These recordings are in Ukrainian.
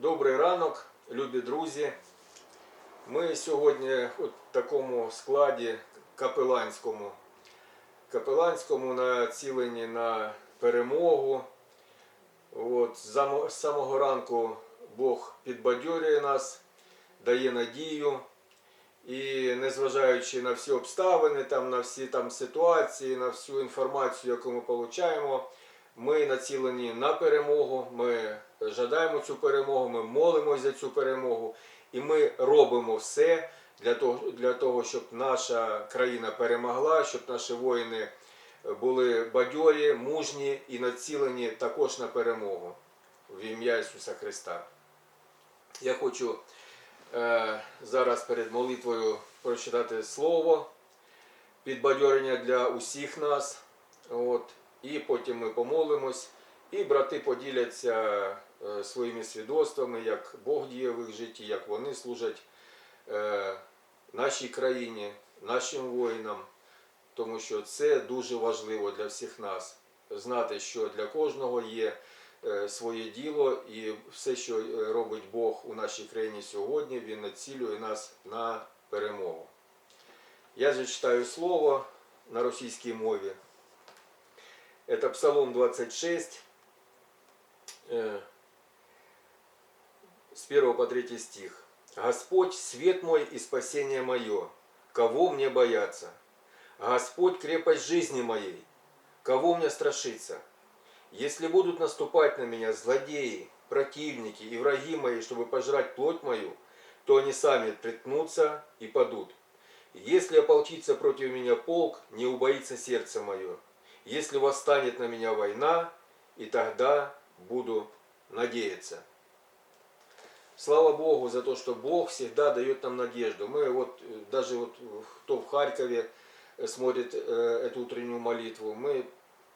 Добрий ранок, любі друзі. Ми сьогодні у такому складі капеланському. Капеланському націлені на перемогу. От, з самого ранку Бог підбадьорює нас, дає надію. І незважаючи на всі обставини, там, на всі там, ситуації, на всю інформацію, яку ми отримуємо, ми націлені на перемогу, ми жадаємо цю перемогу, ми молимось за цю перемогу, і ми робимо все для того, для того, щоб наша країна перемогла, щоб наші воїни були бадьорі, мужні і націлені також на перемогу в ім'я Ісуса Христа. Я хочу е, зараз перед молитвою прочитати слово, підбадьорення для усіх нас. От, і потім ми помолимось, і брати поділяться е, своїми свідоцтвами, як Бог діє в їх житті, як вони служать е, нашій країні, нашим воїнам, тому що це дуже важливо для всіх нас. Знати, що для кожного є е, своє діло, і все, що робить Бог у нашій країні сьогодні, Він націлює нас на перемогу. Я зачитаю слово на російській мові. Это Псалом 26, э, с 1 по 3 стих. «Господь, свет мой и спасение мое, кого мне бояться? Господь, крепость жизни моей, кого мне страшиться? Если будут наступать на меня злодеи, противники и враги мои, чтобы пожрать плоть мою, то они сами приткнутся и падут. Если ополчится против меня полк, не убоится сердце мое. Если восстанет на меня война, и тогда буду надеяться. Слава Богу за то, что Бог всегда дает нам надежду. Мы вот, э, даже вот э, кто в Харькове э, смотрит э, эту утреннюю молитву, мы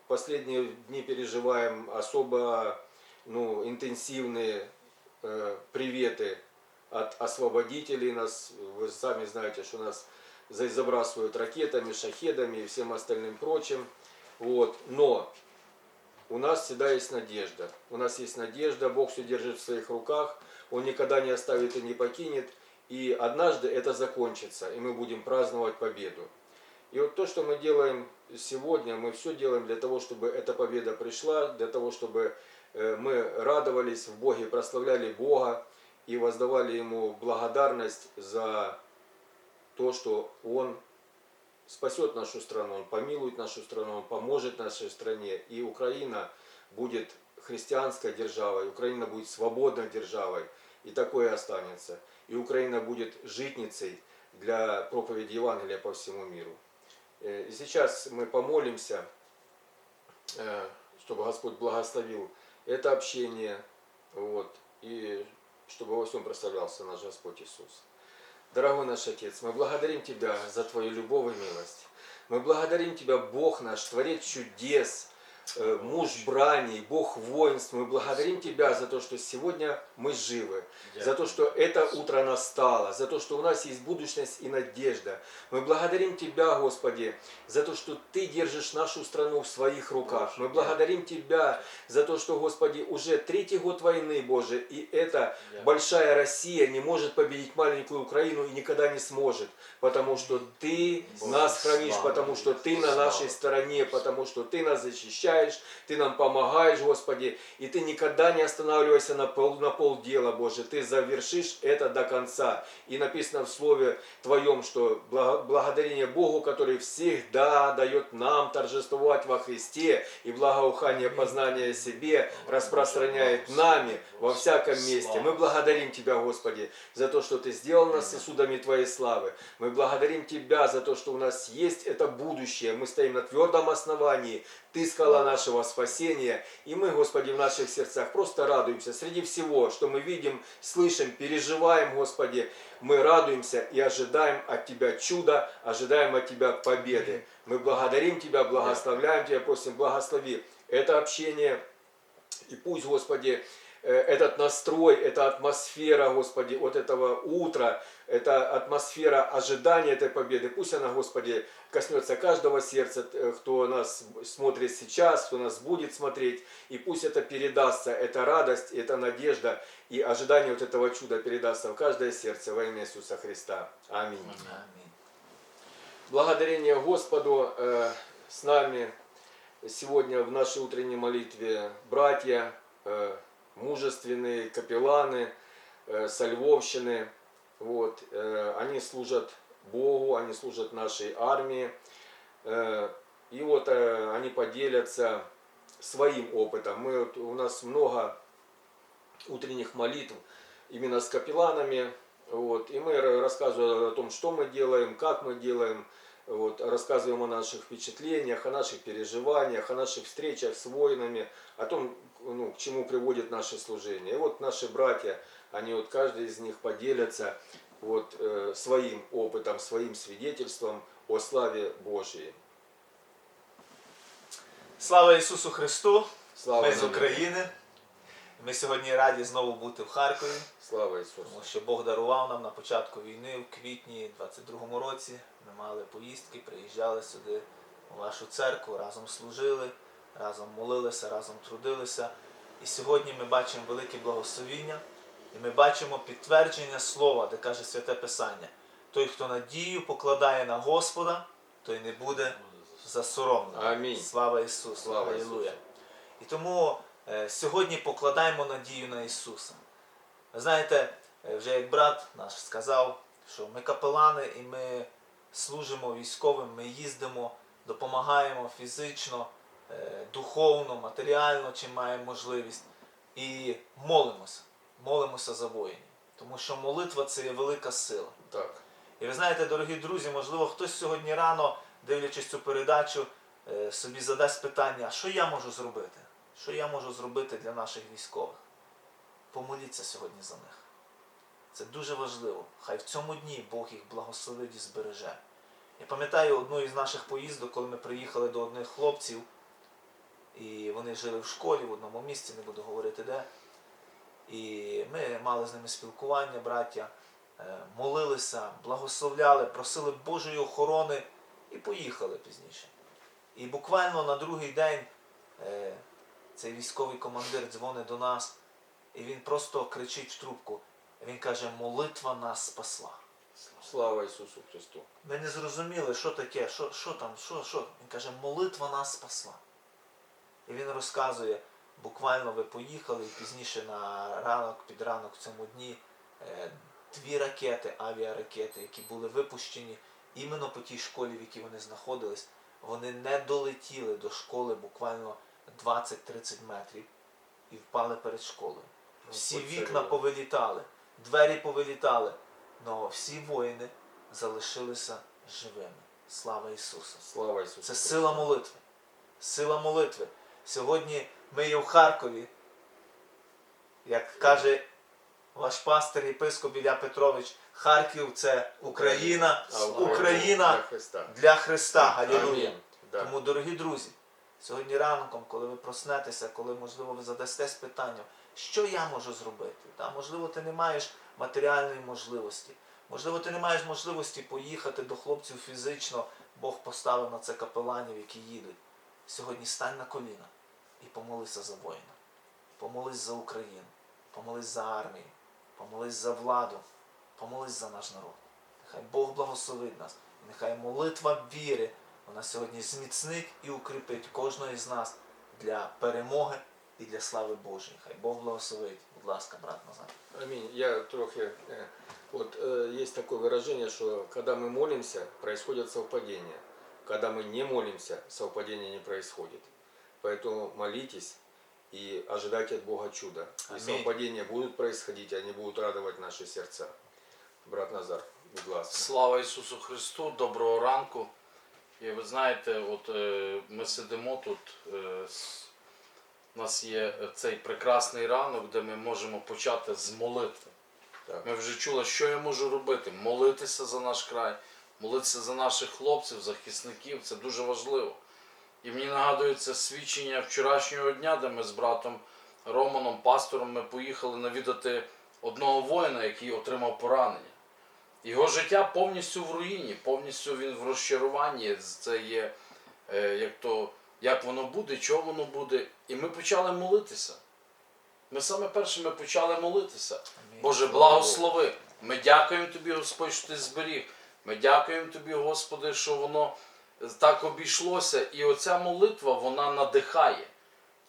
последние дни переживаем особо ну, интенсивные э, приветы от освободителей нас. Вы сами знаете, что нас за- забрасывают ракетами, шахедами и всем остальным прочим. Вот. Но у нас всегда есть надежда. У нас есть надежда, Бог все держит в своих руках, Он никогда не оставит и не покинет. И однажды это закончится, и мы будем праздновать победу. И вот то, что мы делаем сегодня, мы все делаем для того, чтобы эта победа пришла, для того, чтобы э, мы радовались в Боге, прославляли Бога и воздавали Ему благодарность за то, что Он спасет нашу страну, Он помилует нашу страну, Он поможет нашей стране. И Украина будет христианской державой, Украина будет свободной державой. И такое останется. И Украина будет житницей для проповеди Евангелия по всему миру. Э, И сейчас мы помолимся, э, чтобы Господь благословил это общение, вот, и чтобы во всем прославлялся наш Господь Иисус. Дорогой наш Отец, мы благодарим Тебя за Твою любовь и милость. Мы благодарим Тебя, Бог наш, Творец чудес, э, муж брани, Бог воинств. Мы благодарим Тебя за то, что сегодня мы живы, за то, что это утро настало, за то, что у нас есть будущность и надежда. Мы благодарим Тебя, Господи, за то, что Ты держишь нашу страну в своих руках. Мы благодарим Тебя за то, что, Господи, уже третий год войны, Боже, и эта большая Россия не может победить маленькую Украину и никогда не сможет, потому что Ты нас хранишь, потому что Ты на нашей стороне, потому что Ты нас защищаешь, Ты нам помогаешь, Господи, и Ты никогда не останавливайся на пол, на полдела, Боже, Ты завершишь это до конца. И написано в Слове Твоем, что благо- благодарение Богу, который всегда дает нам торжествовать во Христе и благоухание познания себе распространяет нами во всяком месте. Мы благодарим Тебя, Господи, за то, что Ты сделал нас сосудами Твоей славы. Мы благодарим Тебя за то, что у нас есть это будущее. Мы стоим на твердом основании. Ты скала нашего спасения. И мы, Господи, в наших сердцах просто радуемся. Среди всего, что мы видим, слышим, переживаем, Господи, мы радуемся и ожидаем от Тебя чуда, ожидаем от Тебя победы. Мы благодарим Тебя, благословляем Тебя, просим, благослови это общение. И пусть, Господи, э, этот настрой, эта атмосфера, Господи, вот этого утра, эта атмосфера ожидания этой победы. Пусть она, Господи, коснется каждого сердца, э, кто нас смотрит сейчас, кто нас будет смотреть. И пусть это передастся, эта радость, эта надежда и ожидание вот этого чуда передастся в каждое сердце во имя Иисуса Христа. Аминь. Амінь. Благодарение Господу э, с нами сегодня в нашей утренней молитве братья, э, мужественные капелланы э, со Львовщины. Вот, э, они служат Богу, они служат нашей армии. Э, и вот э, они поделятся своим опытом. Мы, вот, у нас много утренних молитв именно с капелланами. Вот, и мы ра- рассказываем о том, что мы делаем, как мы делаем, вот, рассказываем о наших впечатлениях, о наших переживаниях, о наших встречах с воинами, о том, ну, к чему приводит наше служение. И вот наши братья, они вот каждый из них поделятся вот, э, своим опытом, своим свидетельством о славе Божьей. Слава Ісусу Христу! Слава Ми з навіки. України. Ми сьогодні раді знову бути в Харкові, Слава Ісусу. тому що Бог дарував нам на початку війни в квітні 22-му році. Ми мали поїздки, приїжджали сюди у вашу церкву, разом служили, разом молилися, разом трудилися. І сьогодні ми бачимо велике благословіння, і ми бачимо підтвердження слова, де каже Святе Писання. Той, хто надію покладає на Господа, той не буде засоромлений. Амінь. Слава Ісусу! Слава Ісусу. І тому е, сьогодні покладаємо надію на Ісуса. Ви знаєте, е, вже як брат наш сказав, що ми капелани і ми служимо військовим, ми їздимо, допомагаємо фізично, е, духовно, матеріально, чим маємо можливість. І молимося, молимося за воїнів. Тому що молитва це є велика сила. Так. І ви знаєте, дорогі друзі, можливо, хтось сьогодні рано, дивлячись цю передачу, е, собі задасть питання, що я можу зробити? Що я можу зробити для наших військових? Помоліться сьогодні за них. Це дуже важливо. Хай в цьому дні Бог їх благословить і збереже. Я пам'ятаю одну із наших поїздок, коли ми приїхали до одних хлопців, і вони жили в школі в одному місці, не буду говорити де. І ми мали з ними спілкування, браття, е, молилися, благословляли, просили Божої охорони і поїхали пізніше. І буквально на другий день е, цей військовий командир дзвонить до нас, і він просто кричить в трубку. Він каже, молитва нас спасла. Слава Ісусу Христу. Ми не зрозуміли, що таке, що, що там, що, що. Він каже, молитва нас спасла. І він розказує, буквально ви поїхали і пізніше на ранок, під ранок в цьому дні е, дві ракети, авіаракети, які були випущені іменно по тій школі, в якій вони знаходились, вони не долетіли до школи буквально 20-30 метрів і впали перед школою. Всі вікна повилітали, двері повилітали, але всі воїни залишилися живими. Слава Ісусу! Слава Ісусу Це сила молитви. Сила молитви. Сьогодні ми є в Харкові. Як каже ваш пастир єпископ Ілля Петрович, Харків це Україна, Україна для Христа. Галілуя. Тому, дорогі друзі, сьогодні ранком, коли ви проснетеся, коли, можливо, ви задастесь питанням, що я можу зробити? Та, можливо, ти не маєш матеріальної можливості. Можливо, ти не маєш можливості поїхати до хлопців фізично, Бог поставив на це капеланів, які їдуть. Сьогодні стань на коліна і помолися за воїна. Помолись за Україну, помолись за армію, помолись за владу, помолись за наш народ. Нехай Бог благословить нас. І нехай молитва віри вона сьогодні зміцнить і укріпить кожного із нас для перемоги і для слави Божої. Хай Бог благословить. Будь ласка, брат Назар. Аминь. Я трохи... э, Вот э, есть такое выражение, что когда мы молимся, происходят совпадения. Когда мы не молимся, совпадения не происходит. Поэтому молитесь и ожидайте от Бога чуда. И совпадения будут происходить, они будут радовать наши сердца. Брат Назар, будь ласка. Слава Ісусу Христу, доброго ранку. І ви знаєте, от е, ми сидимо тут, е, с- у нас є цей прекрасний ранок, де ми можемо почати з молитви. Так. Ми вже чули, що я можу робити. Молитися за наш край, молитися за наших хлопців, захисників. Це дуже важливо. І мені нагадується свідчення вчорашнього дня, де ми з братом Романом, пастором, ми поїхали навідати одного воїна, який отримав поранення. Його життя повністю в руїні, повністю він в розчаруванні. Це є е, як то, як воно буде, чого воно буде. І ми почали молитися. Ми саме перше ми почали молитися. Боже, благослови. Ми дякуємо Тобі, Господь, що ти зберіг. Ми дякуємо Тобі, Господи, що воно так обійшлося. І оця молитва, вона надихає.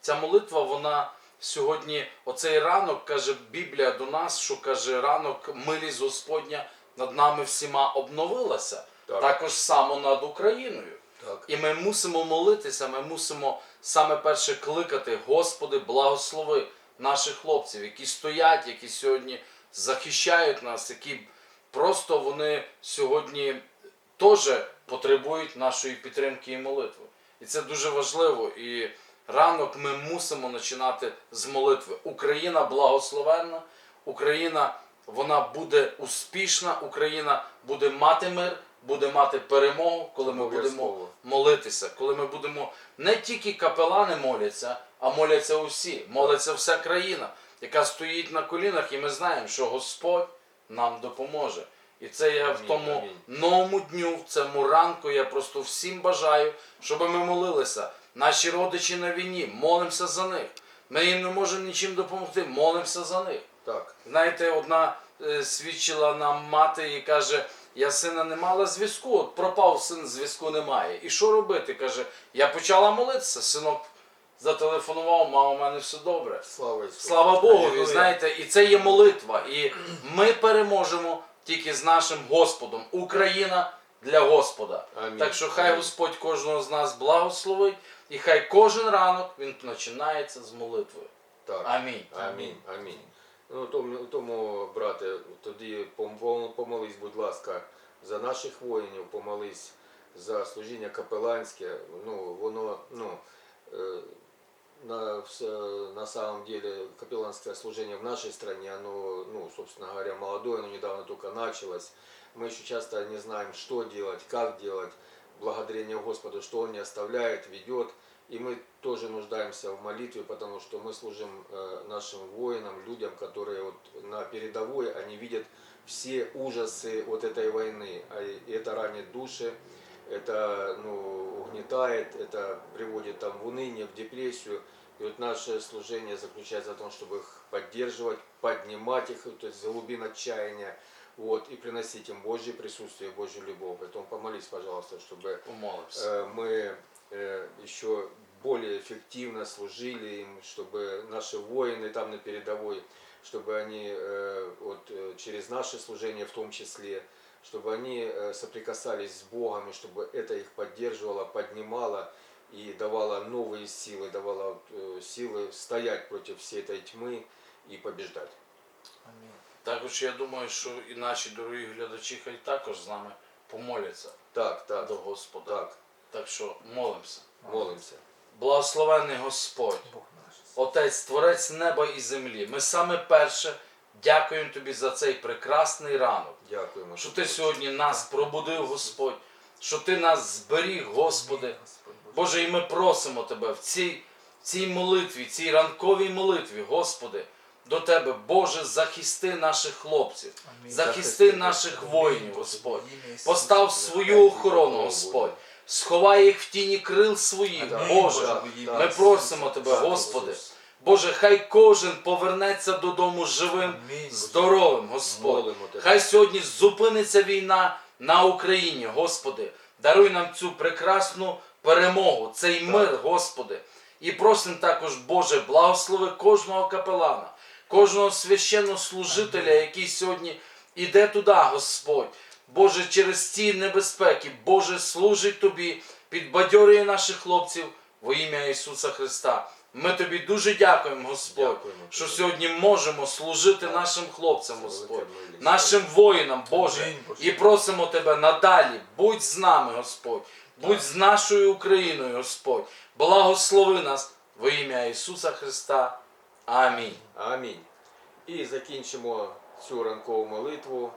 Ця молитва, вона сьогодні, оцей ранок, каже Біблія до нас, що каже, ранок милість Господня над нами всіма обновилася. Так. Також само над Україною. Так. І ми мусимо молитися, ми мусимо саме перше кликати, Господи, благослови наших хлопців, які стоять, які сьогодні захищають нас, які просто вони сьогодні теж потребують нашої підтримки і молитви. І це дуже важливо. І ранок ми мусимо починати з молитви. Україна благословенна, Україна вона буде успішна, Україна буде мати мир, буде мати перемогу, коли ми будемо молитися, коли ми будемо не тільки капелани моляться, а моляться усі, моляться вся країна, яка стоїть на колінах, і ми знаємо, що Господь нам допоможе. І це я в тому новому дню, в цьому ранку, я просто всім бажаю, щоб ми молилися. Наші родичі на війні, молимося за них. Ми їм не можемо нічим допомогти, молимося за них. Так. Знаєте, одна е, свідчила нам мати і каже: я сина не мала зв'язку, от пропав син, зв'язку немає. І що робити? Каже, я почала молитися, синок зателефонував, мама, у мене все добре. Слава Слава Богу, і знаєте, і це є молитва. І ми переможемо тільки з нашим Господом. Україна для Господа. Амінь. Так що хай Амінь. Господь кожного з нас благословить, і хай кожен ранок він починається з молитви. Так. Амінь. Амінь. Амінь. Ну, тому, тому, брате, тоді пом- пом- помолись, будь ласка, за наших воїнів, помолись за служіння капеланське. Ну, воно, ну, е, на, на самом деле капелланское служение в нашей стране, оно, ну, собственно говоря, молодое, оно недавно только началось. Мы еще часто не знаем, что делать, как делать. Благодарение Господу, что Он не оставляет, ведет. И мы тоже нуждаемся в молитве, потому что мы служим э, нашим воинам, людям, которые вот на передовой, они видят все ужасы вот этой войны. А и это ранит души, это ну, угнетает, это приводит там в уныние, в депрессию. И вот наше служение заключается в том, чтобы их поддерживать, поднимать их, то есть за глубин отчаяния, вот, и приносить им Божье присутствие, Божью любовь. Поэтому помолись, пожалуйста, чтобы э, мы э, еще более эффективно служили им, чтобы наши воины там на передовой, чтобы они э, вот, э, через наше служение в том числе, чтобы они э, соприкасались с Богом, и чтобы это их поддерживало, поднимало и давало новые силы, давало вот, э, силы стоять против всей этой тьмы и побеждать. Амінь. Також я думаю, що і наші дорогі глядачі хай також з нами помоляться Так, так, до Господа. так, Так що молимося. молимся. Благословений Господь, Бог наш. Отець, Творець неба і землі. Ми саме перше дякуємо Тобі за цей прекрасний ранок. Дякуємо. Що Ти сьогодні нас пробудив, Господь, що Ти нас зберіг, Господи. Боже. І ми просимо Тебе в цій, цій молитві, цій ранковій молитві, Господи, до Тебе, Боже, захисти наших хлопців, захисти наших воїнів, Господь. Постав свою охорону, Господь. Сховай їх в тіні крил своїх. Боже. Ми просимо Тебе, Господи. Боже, хай кожен повернеться додому живим, Амінь. здоровим, Господь. Хай сьогодні зупиниться війна на Україні, Господи. Даруй нам цю прекрасну перемогу, цей мир, Господи. І просимо також, Боже, благослови кожного капелана, кожного священнослужителя, який сьогодні іде туди, Господь. Боже, через ці небезпеки, Боже, служить Тобі, підбадьорює наших хлопців во ім'я Ісуса Христа. Ми Тобі дуже дякуємо, Господь, Дякуємо що сьогодні можемо служити Так. нашим хлопцям, Господь, нашим воїнам, Боже. Амінь, І просимо Тебе надалі, будь з нами, Господь, будь з нашою Україною, Господь. Благослови нас во ім'я Ісуса Христа. Амінь. Амінь. І закінчимо цю ранкову молитву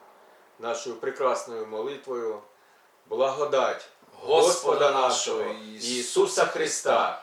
нашою прекрасною молитвою. Благодать Господа нашого Ісуса Христа